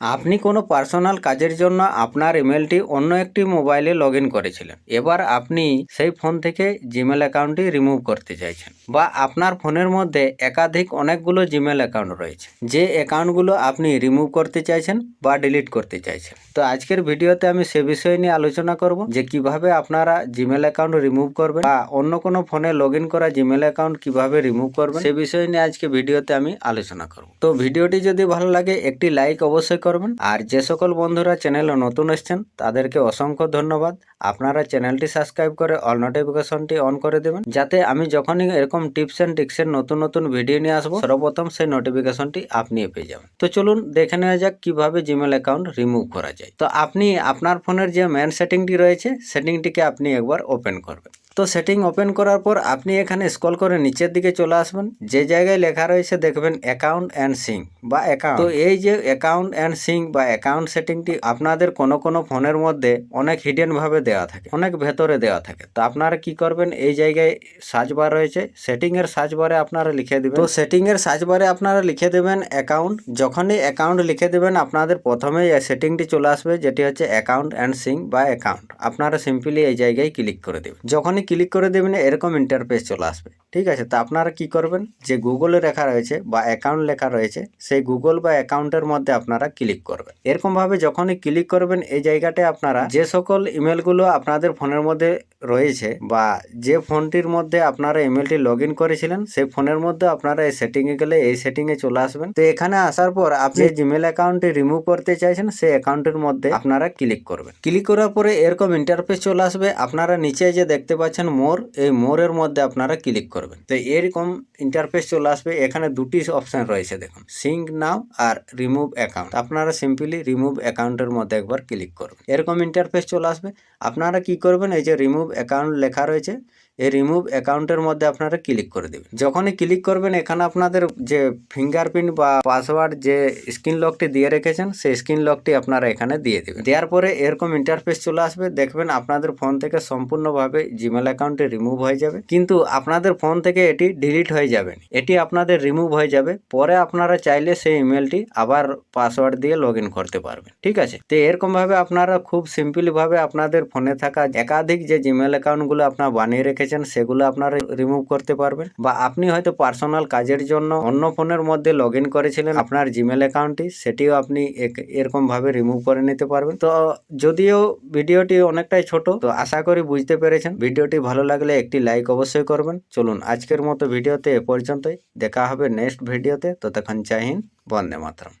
আপনি কোনো পার্সোনাল কাজের জন্য আপনার ইমেলটি অন্য একটি মোবাইলে লগ করেছিলেন। এবার আপনি সেই ফোন থেকে জিমেল অ্যাকাউন্টটি রিমুভ করতে চাইছেন বা আপনার ফোনের মধ্যে একাধিক অনেকগুলো জিমেল অ্যাকাউন্ট রয়েছে। যে অ্যাকাউন্টগুলো আপনি রিমুভ করতে চাইছেন বা ডিলিট করতে চাইছেন। তো আজকের ভিডিওতে আমি সে বিষয় নিয়ে আলোচনা করব যে কীভাবে আপনারা জিমেল অ্যাকাউন্ট রিমুভ করবেন বা অন্য কোনো ফোনে লগ করা জিমেল অ্যাকাউন্ট কীভাবে রিমুভ করবেন, সে বিষয় নিয়ে আজকে ভিডিওতে আমি আলোচনা করব। তো ভিডিওটি যদি ভালো লাগে, একটি লাইক অবশ্যই করবেন। আর যে সকল বন্ধুরা চ্যানেলে নতুন এসছেন, তাদেরকে অসংখ্য ধন্যবাদ। আপনারা চ্যানেলটি সাবস্ক্রাইব করে অল নোটিফিকেশনটি অন করে দেবেন। যাতে আমি যখনই এরকম টিপস অ্যান্ড টিক্সের নতুন নতুন ভিডিও নিয়ে আসব, সর্বপ্রথম সেই নোটিফিকেশনটি আপনি পেয়ে যাবেন। তো চলুন দেখে নেওয়া যাক কীভাবে জিমেল অ্যাকাউন্ট রিমুভ করা যায়। তো আপনি আপনার ফোনের যে ম্যান সেটিংটি রয়েছে সেটিংটিকে আপনি একবার ওপেন করবেন। তো সেটিং ওপেন করার পর আপনি এখানে স্ক্রল করে নিচের দিকে চলে আসবেন। যে জায়গায় লেখা রয়েছে দেখবেন অ্যাকাউন্ট অ্যান্ড সিং বা অ্যাকাউন্ট তো এই যে অ্যাকাউন্ট অ্যান্ড সিং বা অ্যাকাউন্ট সেটিংটি আপনাদের কোনো কোনো ফোনের মধ্যে অনেক হিডেন ভাবে দেওয়া থাকে, অনেক ভেতরে দেওয়া থাকে। তো আপনারা কি করবেন? এই জায়গায় সার্চ বার রয়েছে। সেটিং এর সার্চ বারে আপনারা লিখে দিবেন। তো সেটিং এর সার্চ বারে আপনারা লিখে দেবেন অ্যাকাউন্ট যখনই অ্যাকাউন্ট লিখে দেবেন, আপনাদের প্রথমেই সেটিংটি চলে আসবে, যেটি হচ্ছে অ্যাকাউন্ট অ্যান্ড সিং বা অ্যাকাউন্ট আপনারা সিম্পলি এই জায়গায় ক্লিক করে দেবেন। যখনই ক্লিক করে দেবেন, এরকম ইন্টারফেস চলে আসবে। ঠিক আছে? তো আপনারা কি করবেন? যে গুগলে লেখা রয়েছে বা অ্যাকাউন্ট লেখা রয়েছে, সেই গুগল বা অ্যাকাউন্টের মধ্যে আপনারা ক্লিক করবেন। এরকমভাবে যখনই ক্লিক করবেন, এই জায়গাটায় আপনারা যে সকল ইমেলগুলো আপনাদের ফোনের মধ্যে রয়েছে বা যে ফোনটির মধ্যে আপনারা ইমেলটি লগ ইন করেছিলেন সেই ফোনের মধ্যে আপনারা এই সেটিংয়ে গেলে এই সেটিংয়ে চলে আসবেন। তো এখানে আসার পর আপনি জিমেল অ্যাকাউন্টটি রিমুভ করতে চাইছেন সেই অ্যাকাউন্টের মধ্যে আপনারা ক্লিক করবেন। ক্লিক করার পরে এরকম ইন্টারফেস চলে আসবে। আপনারা নিচে যে দেখতে পাচ্ছেন মোর এই মোরের মধ্যে আপনারা ক্লিক করবেন। তো এরকম ইন্টারফেস চলে আসবে। এখানে দুটি অপশন রয়েছে দেখুন। সিঙ্ক নাও আর রিমুভ অ্যাকাউন্ট আপনারা সিম্পলি রিমুভ অ্যাকাউন্টের মধ্যে একবার ক্লিক করবেন। এরকম ইন্টারফেস চলে আসবে। আপনারা কি করবেন এই যে রিমুভ অ্যাকাউন্ট লেখা রয়েছে। এই রিমুভ অ্যাকাউন্টের মধ্যে আপনারা ক্লিক করে দেবেন। যখনই ক্লিক করবেন, এখানে আপনাদের যে ফিঙ্গারপ্রিন্ট বা পাসওয়ার্ড যে স্ক্রিন লকটি দিয়ে রেখেছেন, সেই স্ক্রিন লকটি আপনারা এখানে দিয়ে দেবেন। দেওয়ার পরে এরকম ইন্টারফেস চলে আসবে। দেখবেন আপনাদের ফোন থেকে সম্পূর্ণভাবে জিমেল অ্যাকাউন্টে রিমুভ হয়ে যাবে। কিন্তু আপনাদের ফোন থেকে এটি ডিলিট হয়ে যাবে। এটি আপনাদের রিমুভ হয়ে যাবে। পরে আপনারা চাইলে সেই ইমেলটি আবার পাসওয়ার্ড দিয়ে লগ করতে পারবেন। ঠিক আছে? তো এরকম ভাবে আপনারা খুব সিম্পলি ভাবে আপনাদের ফোনে থাকা একাধিক যে জিমেল অ্যাকাউন্টগুলো আপনারা বানিয়ে রেখেছেন সেগুলো আপনারা রিমুভ করতে পারবেন। বা আপনি হয়তো পার্সোনাল কাজের জন্য অন্য ফোনের মধ্যে লগ করেছিলেন আপনার জিমেল অ্যাকাউন্টটি সেটিও আপনি এক- এরকম ভাবে রিমুভ করে নিতে পারবেন। তো যদিও ভিডিওটি অনেকটাই ছোট, তো আশা করি বুঝতে পেরেছেন। ভিডিওটি ভালো লাগলে একটি লাইক অবশ্যই করবেন। চলুন আজকের মতো ভিডিওতে এ পর্যন্তই। দেখা হবে নেক্সট ভিডিওতে। ততক্ষণ জয় হিন্দ, বন্দে মাতরম।